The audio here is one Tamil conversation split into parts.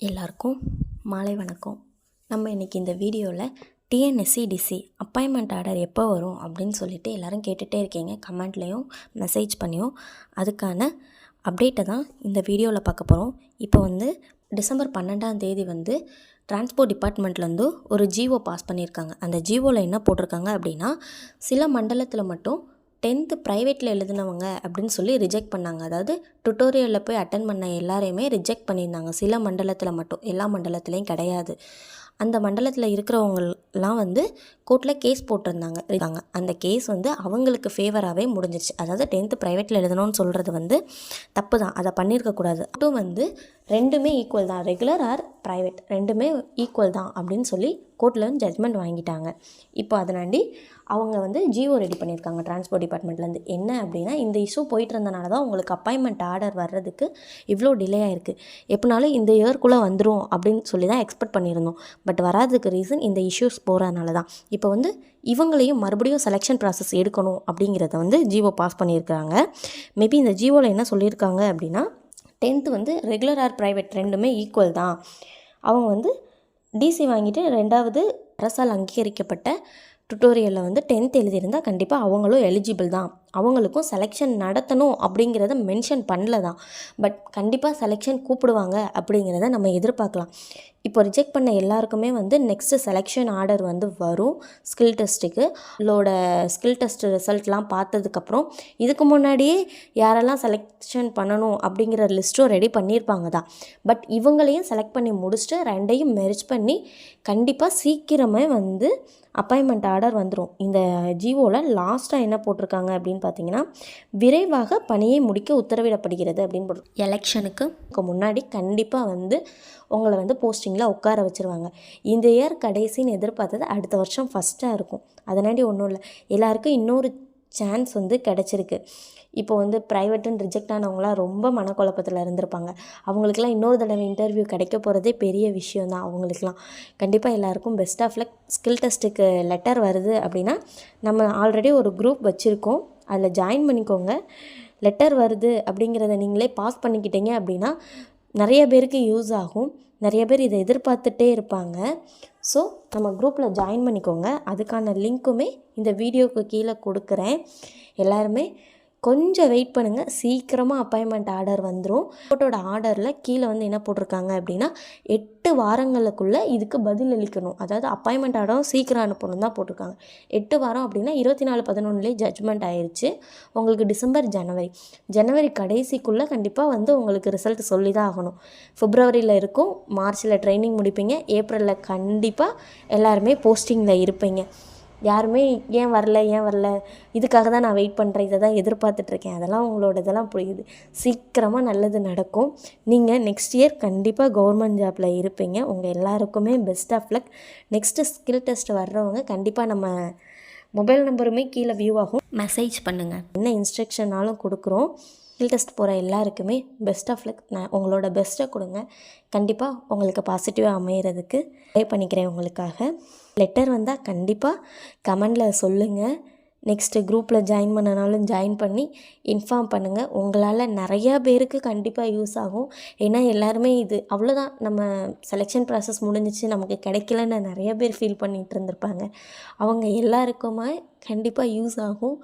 எல்லாருக்கும் மாலை வணக்கம். நம்ம இன்றைக்கி இந்த வீடியோவில் டிஎன்எஸ்சி டிசி அப்பாயின்மெண்ட் ஆர்டர் எப்போ வரும் அப்படின்னு சொல்லிட்டு எல்லோரும் கேட்டுகிட்டே இருக்கீங்க. கமெண்ட்லேயும் மெசேஜ் பண்ணியும். அதுக்கான அப்டேட்டை தான் இந்த வீடியோவில் பார்க்க போகிறோம் இப்போ வந்து டிசம்பர் பன்னெண்டாம் தேதி வந்து டிரான்ஸ்போர்ட் டிபார்ட்மெண்ட்லேருந்து ஒரு ஜிஓ பாஸ் பண்ணியிருக்காங்க. அந்த ஜிஓவில் என்ன போட்டிருக்காங்க அப்படின்னா சில மண்டலத்தில் மட்டும் டென்த்து ப்ரைவேட்டில் எழுதினவங்க அப்படின்னு சொல்லி ரிஜெக்ட் பண்ணாங்க. அதாவது டுட்டோரியலில் போய் அட்டன் பண்ண எல்லாரையுமே ரிஜெக்ட் பண்ணியிருந்தாங்க. சில மண்டலத்தில் மட்டும். எல்லா மண்டலத்துலேயும் கிடையாது. அந்த மண்டலத்தில் இருக்கிறவங்கலாம் வந்து கோர்ட்டில் கேஸ் போட்டிருந்தாங்க. இருக்காங்க. அந்த கேஸ் வந்து அவங்களுக்கு ஃபேவராகவே முடிஞ்சிருச்சு. அதாவது டென்த்து ப்ரைவேட்டில் எழுதணும்னு சொல்கிறது வந்து தப்பு தான் அதை பண்ணியிருக்கக்கூடாது அதுவும் வந்து ரெண்டுமே ஈக்குவல் தான். ரெகுலர் ஆர் ப்ரைவேட் ரெண்டுமே ஈக்குவல் தான் அப்படின்னு சொல்லி கோர்ட்டில் வந்து ஜட்மெண்ட் வாங்கிட்டாங்க. இப்போ அதனாண்டி அவங்க வந்து ஜியோ ரெடி பண்ணியிருக்காங்க டிரான்ஸ்போர்ட் டிபார்ட்மெண்ட்லேருந்து என்ன அப்படின்னா இந்த இஷ்யூ போயிட்டு இருந்தனால தான் உங்களுக்கு அப்பாயின்மெண்ட் ஆர்டர் வர்றதுக்கு இவ்வளோ டிலே ஆயிருக்கு. எப்படினாலும் இந்த இயர்க்குள்ளே வந்துடும் அப்படின்னு சொல்லி தான் எக்ஸ்பெக்ட் பண்ணியிருந்தோம். பட் வராதுக்கு ரீசன் இந்த இஷ்யூஸ் போகிறதுனால தான். இப்போ வந்து இவங்களையும் மறுபடியும் செலெக்ஷன் ப்ராசஸ் எடுக்கணும் அப்படிங்கிறத வந்து ஜிஓ பாஸ் பண்ணியிருக்காங்க. மேபி இந்த ஜிஓவில் என்ன சொல்லியிருக்காங்க அப்படின்னா டென்த்து வந்து ரெகுலர் ஆர் ப்ரைவேட் ரெண்டுமே ஈக்குவல் தான். அவங்க வந்து டிசி வாங்கிட்டு ரெண்டாவது அரசால் அங்கீகரிக்கப்பட்ட டுட்டோரியலில் வந்து டென்த் எழுதியிருந்தால் கண்டிப்பாக அவங்களும் எலிஜிபிள் தான். அவங்களுக்கும் செலெக்ஷன் நடத்தணும் அப்படிங்கிறத மென்ஷன் பண்ணல தான் பட் கண்டிப்பாக செலெக்ஷன் கூப்பிடுவாங்க அப்படிங்கிறத நம்ம எதிர்பார்க்கலாம். இப்போ ரிஜெக்ட் பண்ண எல்லாருக்குமே வந்து நெக்ஸ்ட்டு செலெக்ஷன் ஆர்டர் வந்து வரும் ஸ்கில் டெஸ்ட்டுக்கு இதோட ஸ்கில் டெஸ்ட் ரிசல்ட்லாம் பார்த்ததுக்கப்புறம் இதுக்கு முன்னாடியே யாரெல்லாம் செலெக்ஷன் பண்ணணும் அப்படிங்கிற லிஸ்ட்டும் ரெடி பண்ணியிருப்பாங்க தான். பட் இவங்களையும் செலக்ட் பண்ணி முடிச்சுட்டு ரெண்டையும் மெரிச் பண்ணி கண்டிப்பாக சீக்கிரமே வந்து அப்பாயின்மெண்ட் ஆர்டர் வந்துடும் இந்த ஜிஓவில் லாஸ்ட்டாக என்ன போட்டிருக்காங்க அப்படின்னு பார்த்தீங்கன்னா விரைவாக பணியை முடிக்க உத்தரவிடப்படுகிறது அப்படின்னு போட்டு எலெக்ஷனுக்கு முன்னாடி கண்டிப்பாக வந்து உங்களை வந்து போஸ்டிங்கில் உட்கார வச்சுருவாங்க. இந்த இயர் கடைசின்னு எதிர்பார்த்தது அடுத்த வருஷம் ஃபஸ்ட்டாக இருக்கும். அதனாடி ஒன்றும் இல்லை. எல்லாருக்கும் இன்னொரு சான்ஸ் வந்து கிடச்சிருக்கு. இப்போ வந்து ப்ரைவேட்டுன்னு ரிஜெக்ட் ஆனவங்களாம் ரொம்ப மனக்குழப்பத்தில் இருந்திருப்பாங்க. அவங்களுக்குலாம் இன்னொரு தடவை இன்டர்வியூ கிடைக்க போகிறதே பெரிய விஷயம் தான் அவங்களுக்குலாம் கண்டிப்பாக எல்லாருக்கும் பெஸ்ட் ஆஃப் லக் ஸ்கில் டெஸ்ட்டுக்கு லெட்டர் வருது அப்படின்னா நம்ம ஆல்ரெடி ஒரு குரூப் வச்சுருக்கோம். அதில் ஜாயின் பண்ணிக்கோங்க. லெட்டர் வருது அப்படிங்கிறத நீங்களே பாஸ் பண்ணிக்கிட்டீங்க அப்படின்னா நிறைய பேருக்கு யூஸ் ஆகும். நிறைய பேர் இதை எதிர்பார்த்துட்டே இருப்பாங்க. ஸோ நம்ம குரூப்பில் ஜாயின் பண்ணிக்கோங்க. அதுக்கான லிங்க்குமே இந்த வீடியோவுக்கு கீழே கொடுக்குறேன். எல்லாருமே கொஞ்சம் வெயிட் பண்ணுங்கள் சீக்கிரமாக அப்பாயின்மெண்ட் ஆர்டர் வந்துடும் கோர்ட்டோட ஆர்டரில் கீழே வந்து என்ன போட்டிருக்காங்க அப்படின்னா எட்டு வாரங்களுக்குள்ளே இதுக்கு பதில் அளிக்கணும். அதாவது அப்பாயின்மெண்ட் ஆர்டரும் சீக்கிரம் அனுப்பணும் தான் போட்டிருக்காங்க. எட்டு வாரம் அப்படின்னா இருபத்தி நாலு பதினொன்றுலேயே ஜட்ஜ்மெண்ட் ஆயிடுச்சு உங்களுக்கு டிசம்பர் ஜனவரி. ஜனவரி கடைசிக்குள்ளே கண்டிப்பாக வந்து உங்களுக்கு ரிசல்ட் சொல்லி தான் ஆகணும். ஃபிப்ரவரியில் இருக்கும். மார்ச்சில் ட்ரைனிங் முடிப்பீங்க. ஏப்ரலில் கண்டிப்பாக எல்லாருமே போஸ்டிங்கில் இருப்பீங்க. யாருமே ஏன் வரல ஏன் வரல? இதுக்காக தான் நான் வெயிட் பண்ணுறேன் இதை தான் எதிர்பார்த்துட்ருக்கேன் அதெல்லாம் உங்களோட இதெல்லாம் புரியுது. சீக்கிரமாக நல்லது நடக்கும். நீங்கள் நெக்ஸ்ட் இயர் கண்டிப்பாக கவர்மெண்ட் ஜாப்பில் இருப்பீங்க. உங்கள் எல்லாருக்குமே best of luck next skill test வர்றவங்க கண்டிப்பாக நம்ம மொபைல் நம்பருமே கீழே வியூ ஆகும். மெசேஜ் பண்ணுங்கள் என்ன இன்ஸ்ட்ரக்ஷனாலும் கொடுக்குறோம். ஸ்கில் டெஸ்ட் போகிற எல்லாருக்குமே பெஸ்ட் ஆஃப் லக் நான் உங்களோட பெஸ்ட்டை கொடுங்க. கண்டிப்பாக உங்களுக்கு பாசிட்டிவாக அமையிறதுக்கு ட்ரை பண்ணிக்கிறேன் உங்களுக்காக. லெட்டர் வந்தால் கண்டிப்பாக கமெண்டில் சொல்லுங்கள் நெக்ஸ்ட்டு குரூப்பில் ஜாயின் பண்ணனாலும் ஜாயின் பண்ணி இன்ஃபார்ம் பண்ணுங்கள் உங்களால் நிறையா பேருக்கு கண்டிப்பாக யூஸ் ஆகும். ஏன்னா எல்லாருமே இது அவ்வளோதான் நம்ம செலெக்ஷன் ப்ராசஸ் முடிஞ்சிச்சு நமக்கு கிடைக்கலன்னு நிறைய பேர் ஃபீல் பண்ணிகிட்டு இருந்திருப்பாங்க. அவங்க எல்லாருக்குமே கண்டிப்பாக யூஸ் ஆகும்.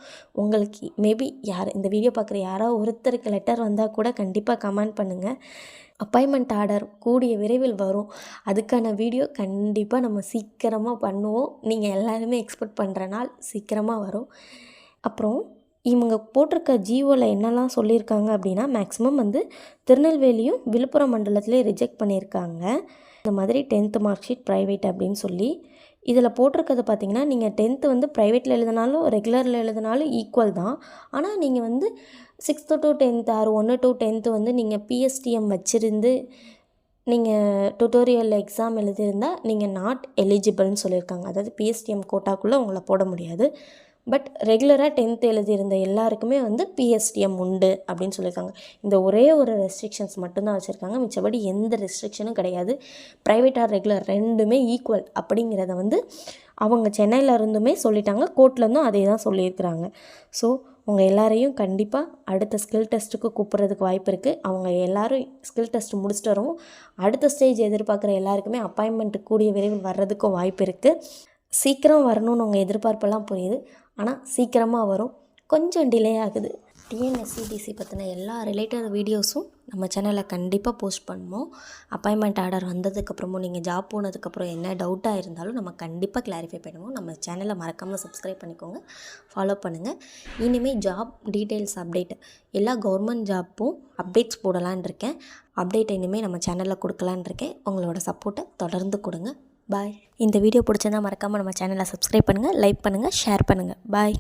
உங்களுக்கு மேபி யார் இந்த வீடியோ பார்க்குற யாரோ ஒருத்தருக்கு லெட்டர் வந்தால் கூட கண்டிப்பாக கமெண்ட் பண்ணுங்கள் அப்பாயின்மெண்ட் ஆர்டர் கூடிய விரைவில் வரும். அதுக்கான வீடியோ கண்டிப்பாக நம்ம சீக்கிரமாக பண்ணுவோம். நீங்கள் எல்லாருமே எக்ஸ்பெக்ட் பண்ணுற நாள் சீக்கிரமாக வரும். அப்புறம் இவங்க போட்டிருக்க ஜியோவில் என்னெல்லாம் சொல்லியிருக்காங்க அப்படின்னா மேக்ஸிமம் வந்து திருநெல்வேலியும் விழுப்புரம் மண்டலத்திலே ரிஜெக்ட் பண்ணியிருக்காங்க. இந்த மாதிரி டென்த்து மார்க் ஷீட் ப்ரைவேட் அப்படின்னு சொல்லி இதில் போட்டிருக்கிறது பார்த்தீங்கன்னா நீங்கள் டென்த்து வந்து ப்ரைவேட்டில் எழுதினாலும் ரெகுலரில் எழுதினாலும் ஈக்குவல் தான். ஆனால் நீங்கள் வந்து சிக்ஸ்த்து டு டென்த் ஆர் ஒன்று டு டென்த்து வந்து நீங்கள் பிஎஸ்டிஎம் வச்சுருந்து நீங்கள் டுட்டோரியல் எக்ஸாம் எழுதியிருந்தால் நீங்கள் நாட் எலிஜிபிள்னு சொல்லியிருக்காங்க. அதாவது பிஎஸ்டிஎம் கோட்டாக்குள்ளே உங்களை போட முடியாது. பட் ரெகுலராக டென்த் எழுதியிருந்த எல்லாருக்குமே வந்து பிஎஸ்டிஎம் உண்டு அப்படின்னு சொல்லியிருக்காங்க. இந்த ஒரே ஒரு ரெஸ்ட்ரிக்ஷன்ஸ் மட்டும்தான் வச்சுருக்காங்க. மிச்சபடி எந்த ரெஸ்ட்ரிக்ஷனும் கிடையாது. ப்ரைவேட் ஆர் ரெகுலர் ரெண்டுமே ஈக்குவல் அப்படிங்கிறத வந்து அவங்க சென்னையில் இருந்துமே சொல்லிட்டாங்க. கோர்ட்லேருந்தும் அதே தான் சொல்லியிருக்கிறாங்க. ஸோ உங்கள் எல்லாரையும் கண்டிப்பாக அடுத்த ஸ்கில் டெஸ்ட்டுக்கு கூப்பிட்றதுக்கு வாய்ப்பு இருக்குது அவங்க எல்லாரும் ஸ்கில் டெஸ்ட் முடிச்சுட்டு வரவும் அடுத்த ஸ்டேஜ் எதிர்பார்க்குற எல்லாருக்குமே அப்பாயின்மெண்ட் கூடிய விரைவில் வர்றதுக்கும் வாய்ப்பு இருக்குது சீக்கிரம் வரணும்னு உங்கள் எதிர்பார்ப்பெல்லாம் புரியுது. ஆனால் சீக்கிரமாக வரும். கொஞ்சம் டிலே ஆகுது. டிஎன்எஸ்சிடிசி பற்றின எல்லா ரிலேட்டட் வீடியோஸும் நம்ம சேனலில் கண்டிப்பாக போஸ்ட் பண்ணுவோம். அப்பாயின்மெண்ட் ஆர்டர் வந்ததுக்கப்புறமும் நீங்கள் ஜாப் போனதுக்கப்புறம் என்ன டவுட்டாக இருந்தாலும் நம்ம கண்டிப்பாக கிளாரிஃபை பண்ணுவோம். நம்ம சேனலை மறக்காமல் சப்ஸ்கிரைப் பண்ணிக்கோங்க. ஃபாலோ பண்ணுங்கள் இனிமேல் ஜாப் டீட்டெயில்ஸ் அப்டேட் எல்லா கவர்மெண்ட் ஜாப்பும் அப்டேட்ஸ் போடலான் இருக்கேன். அப்டேட் இனிமேல் நம்ம சேனலில் கொடுக்கலான் இருக்கேன். உங்களோட சப்போர்ட்டை தொடர்ந்து கொடுங்க. பாய். இந்த வீடியோ பிடிச்சிருந்தா மறக்காமல் நம்ம சேனலை சப்ஸ்கிரைப் பண்ணுங்கள் லைக் பண்ணுங்கள் ஷேர் பண்ணுங்கள் பாய்.